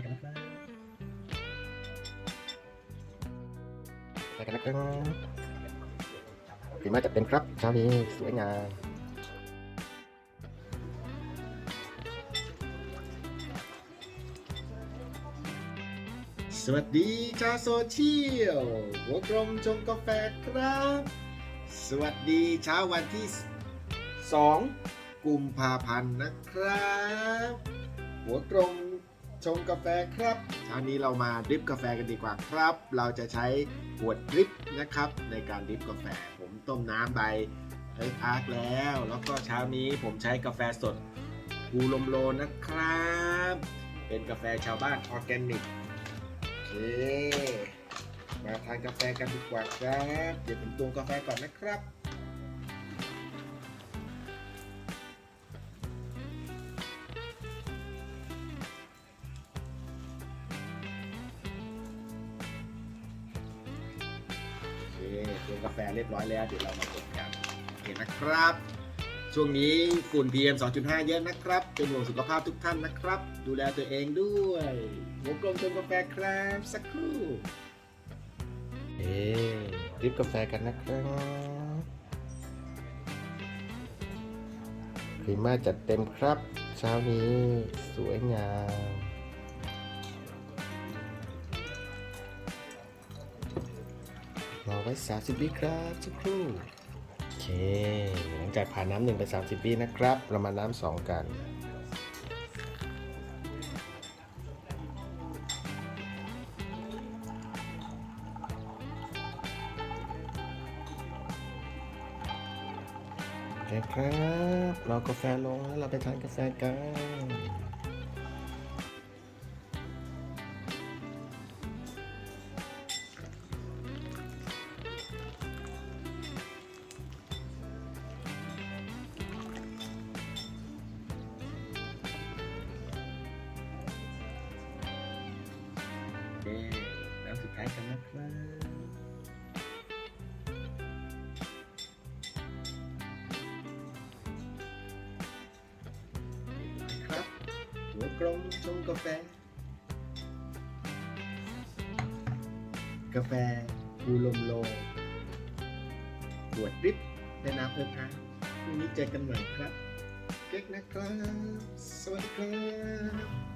ายกันนะครับใส่กันนะครับฝีมาจัดเต็มครับเช้านี้สวยงามสวัสดีชาวโซเชียลหัวกลมชงกาแฟครับ สวัสดีเช้าวันที่ 2 กุมภาพันธ์นะครับ หัวกลม ชงกาแฟครับเช้านี้เรามาดริปกาแฟกันดีกว่าครับ เราจะใช้ขวดดริปนะครับ ในการดริปกาแฟ ผมต้มน้ำไปเฮ้ยพักแล้ว แล้วก็เช้านี้ผมใช้กาแฟสดภูลมโลนะครับ เป็นกาแฟชาวบ้านออร์แกนิกโอเคมาทานกาแฟกันดีกว่าครับ เดี๋ยวผมตวงกาแฟก่อนนะครับ เคตวงกาแฟเรียบร้อยแล้วเดี๋ยวเรามากดกันโอเคนะครับ ช่วงนี้ฝุ่น PM 2.5 เยอะนะครับเป็นห่วงสุขภาพทุกท่านนะครับ ดูแลตัวเองด้วยหัวกลมชมกาแฟครับสักครู่เอ๊ริบกาแฟกันนะครับพรีมาจัดเต็มครับ เช้านี้สวยงาม รอไว้ 30วิครับสักครู่โอเคหลังจากผ่านน้ำหนึ่งไป 30วินะครับ เรามาน้ำสองกันโอเคครับรอกาแฟลงแล้วเราไปทานกาแฟกัน โอเคน้ำสุดท้ายกันนะครับครับหัวกลมชงกาแฟ กาแฟภูลมโลขวดริปในน้ำเพิ่มทางพรุ่งนี้เจอกันใหม่ครับ เก๊กนะครับ สวัสดีครับ